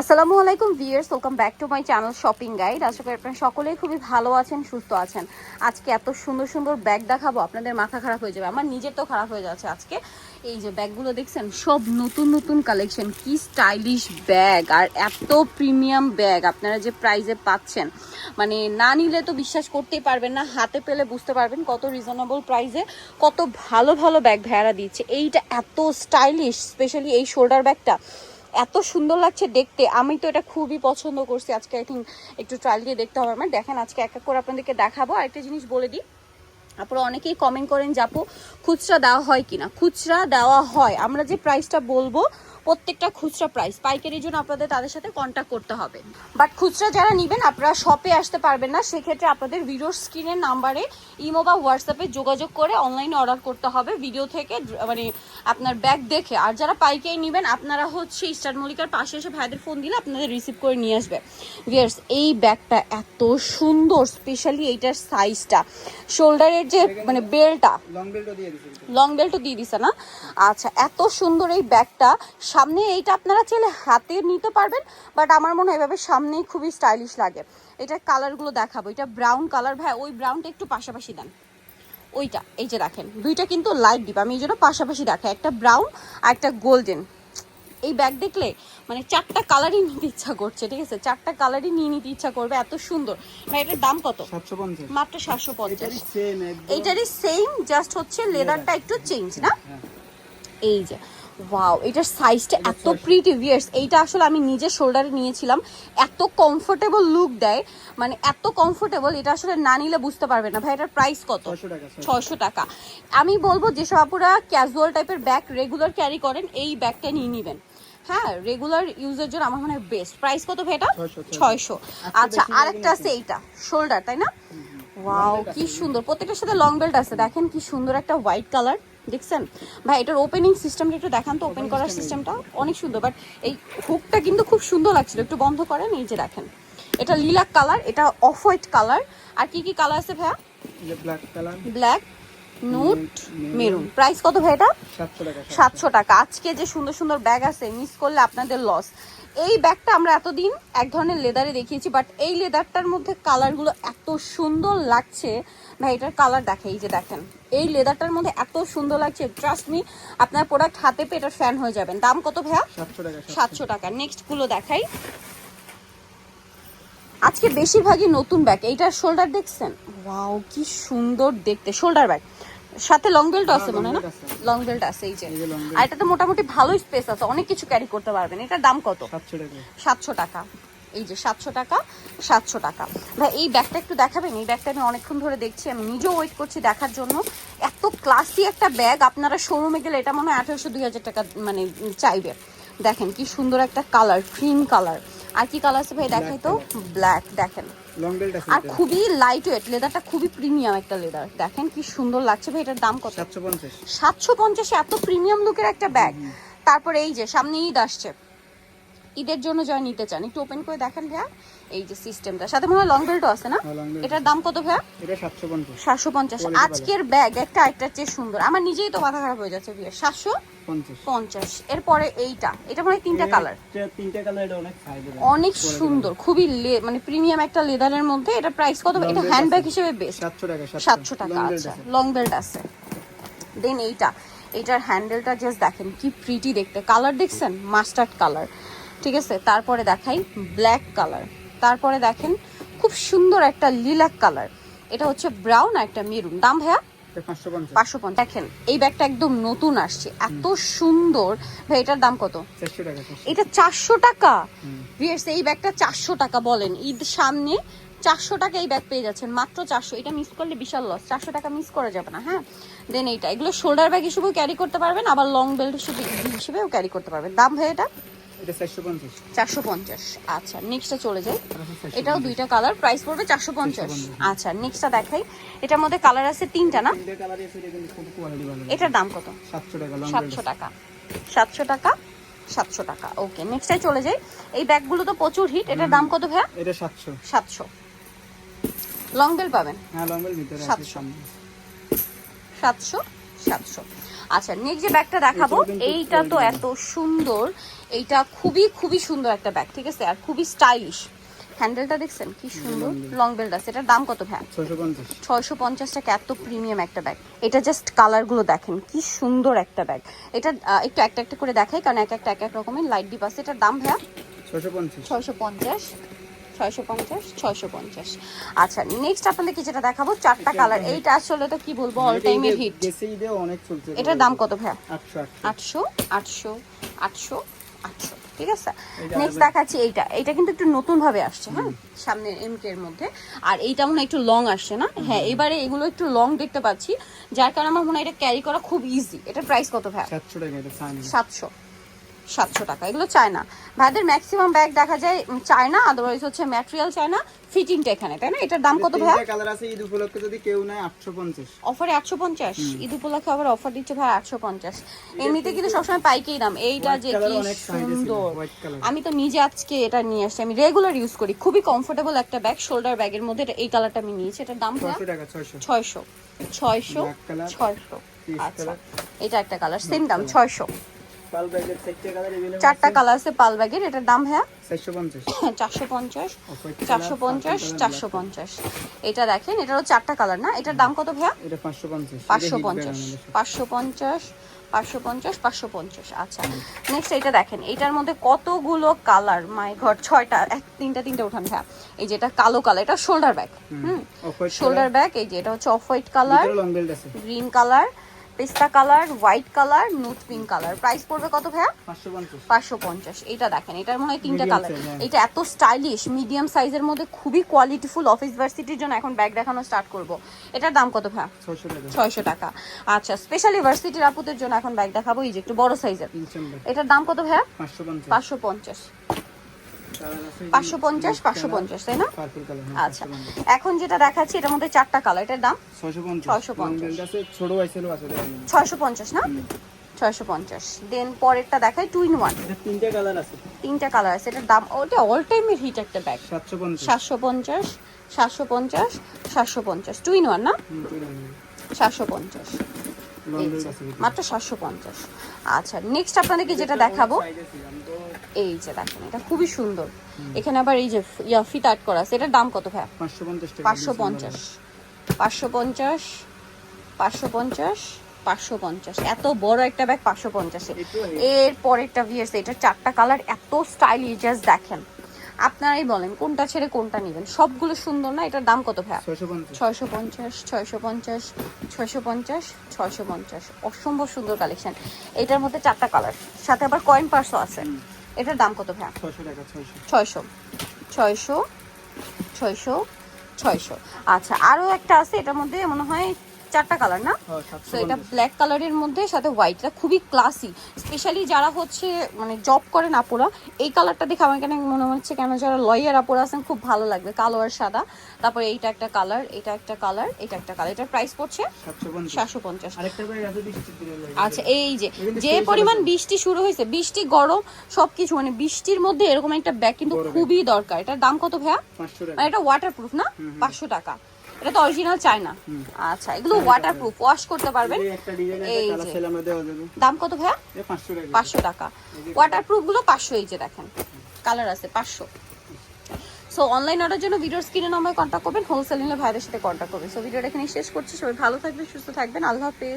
আসসালামু আলাইকুম viewers welcome back to my channel shopping guide. আশা করি আপনারা সকলেই খুবই ভালো আছেন, সুস্থ আছেন। আজকে এত সুন্দর সুন্দর ব্যাগ দেখাবো, আপনাদের মাথা খারাপ হয়ে যাবে, আমার নিজের তো খারাপ হয়ে যাচ্ছে আজকে। এই যে ব্যাগগুলো দেখছেন, সব নতুন নতুন কালেকশন কি স্টাইলিশ ব্যাগ, আর এত প্রিমিয়াম ব্যাগ, আপনারা যে প্রাইজে পাচ্ছেন। মানে না নিলে তো বিশ্বাস করতেই পারবেন না, হাতে পেলে বুঝতে পারবেন কত রিজনেবল প্রাইসে কত ভালো ভালো ব্যাগ ভেড়া দিচ্ছে। এইটা এত স্টাইলিশ স্পেশালি এই শোল্ডার ব্যাগটা। এত সুন্দর লাগছে দেখতে। আমি তো এটা খুবই পছন্দ করছি। আজকে আই থিঙ্ক একটু ট্রায়াল দিয়ে দেখতে হবে আমার। দেখেন, আজকে এক এক করে আপনাদেরকে দেখাবো। আরেকটা জিনিস বলে দিই। তারপরে অনেকেই কমেন্ট করেন যে, আপু, খুচরা দেওয়া হয় কিনা? খুচরা দেওয়া হয়। আমরা যে প্রাইসটা বলব প্রত্যেকটা খুচরা প্রাইস পাইকারির জন্য আপনাদের তাদের সাথে কন্ট্যাক্ট করতে হবে। বাট খুচরা যারা নেবেন আপনারা শপে আসতে পারবেন না। সেক্ষেত্রে আপনাদের ভিডিওর স্ক্রিনের নাম্বারে ইমো বা হোয়াটসঅ্যাপে যোগাযোগ করে অনলাইনে অর্ডার করতে হবে। ভিডিও থেকে মানে আপনার ব্যাগ দেখে। আর যারা পাইকারি নেবেন আপনারা হচ্ছে ইস্টার মল্লিকার পাশে এসে ভাইদের ফোন দিলে আপনাদের রিসিভ করে নিয়ে আসবে। ভিয়ার্স এই ব্যাগটা এত সুন্দর স্পেশালি এইটার সাইজটা শোল্ডারের যে মানে বেল্টটা লং বেল্টও দিয়ে দিছি লং বেল্টও দিয়ে দিছে না? আচ্ছা এত সুন্দর এই ব্যাগটা সামনে এইটা আপনারা চাইলে হাতে নিতে পারবেন বাট আমার মনে হয় এভাবে সামনেই খুবই স্টাইলিশ লাগে। এটার কালারগুলো দেখাবো। এটা ব্রাউন কালার ভাই ওই ব্রাউনটা একটু পাশাপাশি দেন। ওইটা এই যে দেখেন দুইটা কিন্তু লাইট ডিপ আমি এই জন্য পাশাপাশি দেখা একটা ব্রাউন আর একটা গোল্ডেন এই ব্যাগ দেখলে মানে চারটা কালারই নিতে ইচ্ছা করছে ঠিক আছে? চারটা কালারই নিয়ে নিতে ইচ্ছা করবে এত সুন্দর। ভাই এটার দাম কত? মাত্র সাতশো পঞ্চাশ। এইটারই সেম জাস্ট হচ্ছে লেদারটা একটু চেঞ্জ না? হ্যাঁ। এই যে ওয়াও এটার সাইজটা এত প্রিটি ভিয়ার্স এইটা আসলে আমি নিজে শোল্ডারে নিয়েছিলাম। এত কমফোর্টেবল লুক দেয় মানে এত কমফোর্টেবল এটা আসলে না নিলে বুঝতে পারবে না। ভাই এটার প্রাইস কত? ছয়শো টাকা আমি বলব যেসব আপুরা ক্যাজুয়াল টাইপের ব্যাগ রেগুলার ক্যারি করেন এই ব্যাগটা নিয়ে নেবেন। হ্যাঁ রেগুলার ইউজের জন্য আমার মনে হয় বেস্ট প্রাইস কত ভাই এটা? ছয়শো, আচ্ছা আরেকটা আছে এইটা শোল্ডার তাই না? ওয়াও কি সুন্দর। প্রত্যেকটার সাথে লং বেল্ট আছে। দেখেন কি সুন্দর একটা হোয়াইট কালার দেখছেন? ভাই এটার ওপেনিং সিস্টেমটা একটু দেখান তো ওপেন করার সিস্টেমটা অনেক সুন্দর বাট এই হুকটা কিন্তু খুব সুন্দর লাগছিল। একটু বন্ধ করেন এই যে দেখেন। এটা লিলাক কালার এটা অফ হোয়াইট কালার আর কি কি কালার আছে ভাইয়া? ব্ল্যাক কালার ব্ল্যাক নুট মেরুন প্রাইস কত ভাই এটা? সাতশো টাকা আজকে যে সুন্দর সুন্দর ব্যাগ আছে মিস করলে আপনাদের লস এই ব্যাগটা আমরা এতদিন এক ধরনের লেদারে দেখিয়েছি বাট এই লেদারটার মধ্যে কালারগুলো এত সুন্দর লাগছে। ভাই এটার কালার দেখে এই যে দেখেন এই লেদারটার মধ্যে এত সুন্দর লাগছে। ট্রাস্ট মি আপনার প্রোডাক্ট হাতে পেয়ে এটার ফ্যান হয়ে যাবেন। দাম কত ভাইয়া? সাতশো টাকা সাতশো। সাতশো টাকা। নেক্সটগুলো দেখাই। আজকে বেশিরভাগই নতুন ব্যাগ এইটার শোল্ডার দেখছেন? ওয়াও কি সুন্দর দেখতে। শোল্ডার ব্যাগ সাথে লং বেল্ট আছে মনে হয় না। লং বেল্ট আছে। এই যে। আর এটা এটাতে মোটামুটি ভালোই স্পেস আছে অনেক কিছু ক্যারি করতে পারবেন। এটার দাম কত? সাতশো টাকা। এই যে সাতশো টাকা সাতশো টাকা। ভাই এই ব্যাগটা একটু দেখাবেন? এই ব্যাগটা আমি অনেকক্ষণ ধরে দেখছি আমি নিজেও ওয়েট করছি দেখার জন্য। এত ক্লাসি একটা ব্যাগ আপনারা শোরুমে গেলে এটা মনে হয় আঠারোশো দুই হাজার টাকা মানে চাইবে। দেখেন কি সুন্দর একটা কালার ক্রিম কালার আর কি কালার আছে ভাই? দেখাই তো। ব্ল্যাক দেখেন। আর খুবই লাইট ওয়েট লেদারটা খুবই প্রিমিয়াম একটা লেদার দেখেন কি সুন্দর লাগছে ভাই এটার দাম কত? সাতশো পঞ্চাশ। এত প্রিমিয়াম লুকের একটা ব্যাগ তারপরে এই যে সামনে ঈদ আসছে। ঈদের জন্য যা নিতে চান একটু ওপেন করে দেখেন ভাইয়া। এই যে সিস্টেমটা সাথে মনে হয় লং বেল্টও আছে না? হ্যাঁ, এটার দাম কত ভাইয়া? এটা সাতশো পঞ্চাশ। সাতশো পঞ্চাশ। আজকের ব্যাগ একটা একটার চেয়ে সুন্দর। আমার নিজেই তো মাথা খারাপ হয়ে যাচ্ছে ভাইয়া। সাতশো পঞ্চাশ। এরপরে এইটা। এটা মানে তিনটা কালার তিনটা কালার অনেক অনেক সুন্দর। খুবই মানে প্রিমিয়াম একটা লেদারের মধ্যে এটা প্রাইস কত? এটা belt হ্যান্ড ব্যাগ আছে। হিসেবে বেস্ট সাতশো টাকা সাতশো। টাকা আচ্ছা। লং বেল্ট আছে। দেন এইটা। হ্যান্ডেলটা জাস্ট দেখেন কি প্রিটি দেখতে। কালার দেখছেন? মাস্টার্ড কালার ঠিক আছে? তারপরে দেখাই ব্ল্যাক কালার তারপরে দেখেন খুব সুন্দর একটা লিলাক কালার এটা হচ্ছে ব্রাউন আর একটা মেরুন দাম ভাইয়া? পাঁচশো পঞ্চাশ। দেখেন এই ব্যাগটা একদম নতুন আসছে। এত সুন্দর। ভাই এটার দাম কত? চারশো টাকা চারশো। এটা চারশো টাকা। এই ব্যাগটা চারশো টাকা বলেন। ঈদ সামনে চারশো টাকা এই ব্যাগ পেয়ে যাচ্ছেন। মাত্র চারশো। এটা মিস করলে বিশাল লস চারশো টাকা মিস করা যাবে না হ্যাঁ? দেন এইটা। এগুলো শোল্ডার ব্যাগ হিসেবেও ক্যারি করতে পারবেন আবার লং বেল্ট হিসেবে হিসেবেও ক্যারি করতে পারবেন। দাম ভাই এটা? এটা চারশো পঞ্চাশ। চারশো পঞ্চাশ। আচ্ছা নেক্সটটা চলে যাই। এটাও দুইটা কালার প্রাইস পড়বে চারশো পঞ্চাশ। 450 আচ্ছা নেক্সটটা দেখাই। এটার মধ্যে কালার আছে তিনটা না? তিনটা কালার আছে এটা কিন্তু খুব কোয়ালিটি ভালো। এটার দাম কত? সাতশো টাকা লং টাকা। সাতশো টাকা সাতশো টাকা। ওকে নেক্সটটাই চলে যাই। এই ব্যাগগুলো তো প্রচুর হিট এটার দাম কত ভাইয়া? এটা সাতশো। সাতশো। লং বেল পাবেন? হ্যাঁ লং বেল্ট ভিতরে সাতশো। সাতশো সাতশো। আচ্ছা নেক্সট যে ব্যাগটা দেখাবো এইটা তো এত সুন্দর। এইটা খুবই খুবই সুন্দর একটা ব্যাগ ঠিক আছে? আর খুবই স্টাইলিশ হ্যান্ডেলটা দেখছেন? কি সুন্দর। লং বেল্ট আছে। এটার দাম কত ভাই ছয়শো পঞ্চাশ। টাকা এত প্রিমিয়াম একটা ব্যাগ। এটা জাস্ট কালারগুলো দেখেন কি সুন্দর একটা ব্যাগ। এটা একটু একটা একটা করে দেখাই কারণ এক একটা এক এক রকমের লাইট ডিপ আছে। এটার দাম ভাইয়া? ছয়শো পঞ্চাশ। ছয়শো পঞ্চাশ ছয়শো পঞ্চাশ। আচ্ছা নেক্সট আপনাদেরকে যেটা দেখাবো চারটা কালার এইটা আসলে তো কি বলব অল টাইমের হিট এটার দাম কত ভাইয়া? আটশো আটশো। আটশো আটশো ঠিক আছে? নেক্সট দেখাচ্ছি এইটা। এইটা কিন্তু একটু নতুন ভাবে আসছে হ্যাঁ? সামনে এমকে এর মধ্যে। আর এইটা মনে হয় একটু লং আসছে না? হ্যাঁ এবারে এগুলো একটু লং দেখতে পাচ্ছি। যার কারণে আমার মনে হয় এটা ক্যারি করা খুব ইজি এটার প্রাইস কত ভাই সাতশো টাকা সাতশো। সাতশো টাকা। এগুলো চায় না ভাইদের ম্যাক্সিমাম ব্যাগ দেখা যায় চায়না চায় আদারওয়াইজ হচ্ছে ম্যাটেরিয়াল চায়না ফিটিংটা এখানে তাই না? এটার দাম কত ভাই কালার আছে ঈদ উপলক্ষে যদি কেউ নেয় আটশো পঞ্চাশ। অফারে আটশো পঞ্চাশ। ঈদ উপলক্ষে আবার অফার দিচ্ছে ভাই আটশো পঞ্চাশ। এমনিতে কিন্তু সবসময় পাইকেই দাম। এইটা যে কি সুন্দর। আমি তো নিজে আজকে এটা নিয়ে আসছি। আমি রেগুলার ইউজ করি। খুবই কমফোর্টেবল একটা ব্যাগ শোল্ডার ব্যাগের মধ্যে এই কালারটা আমি নিয়েছি। এটার দাম ভাইয়া ছয়শো টাকা ছয়শো। ছয়শো। আচ্ছা। এটা একটা কালার সেম দাম ছয়শো। পাল ব্যাগের চারটে কালার এভেলেবল চারটা কালার আছে পাল ব্যাগের এটার দাম পঞ্চাশ। চারশো পঞ্চাশ চারশো পঞ্চাশ এটা দেখেন এটারও চারটা কালার না? এটার দাম কত ভাইয়া? এটা এটা আচ্ছা নেক্সট এটা দেখেন এটার মধ্যে কতগুলো কালার মাই ঘর ছয়টা এক তিনটা তিনটা উঠান ভাইয়া। এই যেটা কালো কালার এটা shoulder bag hmm shoulder bag এই যে এটা হচ্ছে off white colour green colour পেস্তা কালার হোয়াইট কালার নুট পিঙ্ক কালার। প্রাইস পড়বে কত ভাইয়া? পাঁচশো পঞ্চাশ। এটা দেখেন এটার মনে হয় তিনটা কালার হ্যাঁ। এটা এত স্টাইলিশ মিডিয়াম সাইজের মধ্যে খুবই কোয়ালিটিফুল অফিস ভার্সিটির জন্য এখন ব্যাগ দেখানো স্টার্ট করব। এটার দাম কত ভাইয়া? ছয়শো টাকা। আচ্ছা স্পেশালি ভার্সিটির আপুদের জন্য এখন ব্যাগ দেখাবো এই যে একটু বড় সাইজের এটার দাম কত ভাইয়া? পাঁচশো পঞ্চাশ। পাঁচশো পঞ্চাশ পাঁচশো পঞ্চাশ তাই না? আচ্ছা। এখন যেটা দেখাচ্ছি এটার মধ্যে চারটা কালার। এটার দাম? ছয়শো পঞ্চাশ। 650 লং বেল্ট আছে ছোট আইসেলও আছে দেখেন। ছয়শো পঞ্চাশ না? ছয়শো পঞ্চাশ। দেন পরেরটা দেখাই টু ইন ওয়ান তিনটে কালার আছে। তিনটা কালার আছে এটার দাম ওটা অল টাইমের হিট একটা ব্যাগ সাতশো পঞ্চাশ। সাতশো পঞ্চাশ সাতশো পঞ্চাশ টু ইন ওয়ান না? সাতশো পঞ্চাশ। মাত্র সাতশো পঞ্চাশ। আচ্ছা নেক্সট আপনাদেরকে যেটা দেখাবো। এই যে দেখেন এটা খুবই সুন্দর। এখানে আবার এই যে ইয়া ফিট আর্ট করা আছে এটার দাম কত ভাই পাঁচশো পঞ্চাশ পাঁচশো পঞ্চাশ। পাঁচশো পঞ্চাশ পাঁচশো পঞ্চাশ এত বড় একটা ব্যাগ পাঁচশো পঞ্চাশে। এর পরেরটা ভিয়ার্স এটা চারটা কালার এত স্টাইলিশ জাস্ট দেখেন। আপনারাই বলেন কোনটা ছেড়ে কোনটা নেবেন। সবগুলো সুন্দর না? এটার দাম কত পঞ্চাশ। ছয়শো পঞ্চাশ ছয়শো পঞ্চাশ ছয়শো পঞ্চাশ ছয়শো পঞ্চাশ। অসম্ভব সুন্দর কালেকশন এটার মধ্যে চারটা কালার সাথে আবার কয়েন পার্সও আছে। এটার দাম কত ভাইয়া? ছয়শো ছয়শো। ছয়শো। ছয়শো আচ্ছা আরও একটা আছে এটার মধ্যে মনে হয় চারটা কালার না? হ্যাঁ, তো এটা। ব্ল্যাক কালারের মধ্যে সাথে হোয়াইট এটা খুবই ক্লাসি স্পেশালি যারা হচ্ছে মানে জব করেন আপুরা এই কালারটা দেখে আমার কেন মনে হচ্ছে কেন যারা লয়ার আপুরা আছেন খুব ভালো লাগবে। কালো আর সাদা। তারপরে এইটা একটা কালার এটা একটা কালার এটা একটা কালার এটার প্রাইস পড়ছে সাতশো পঞ্চাশ। আচ্ছা এই যে যে পরিমাণ বৃষ্টি শুরু হয়েছে বৃষ্টি গরম সবকিছু মানে বৃষ্টির মধ্যে এরকম একটা ব্যাগ কিন্তু খুবই দরকার। এটার দাম কত ভাইয়া? মানে এটা ওয়াটারপ্রুফ না? পাঁচশো টাকা। এটা তো অরিজিনাল চাই না আচ্ছা এগুলো ওয়াটারপ্রুফ ওয়াশ করতে পারবেন। এই যে। দাম কত ভাইয়া? পাঁচশো টাকা। ওয়াটারপ্রুফগুলো পাঁচশো এই যে দেখেন। কালার আছে পাঁচশো। সো অনলাইন অর্ডার জন্য ভিডিওর স্ক্রিনে নাম্বার কন্ট্যাক্ট করবেন হোলসেল নিলে ভাইদের সাথে কন্ট্যাক্ট করবেন। সো ভিডিওটা এখানে শেষ করছি। সবাই ভালো থাকবেন সুস্থ থাকবেন। আল্লাহ হাফেজ।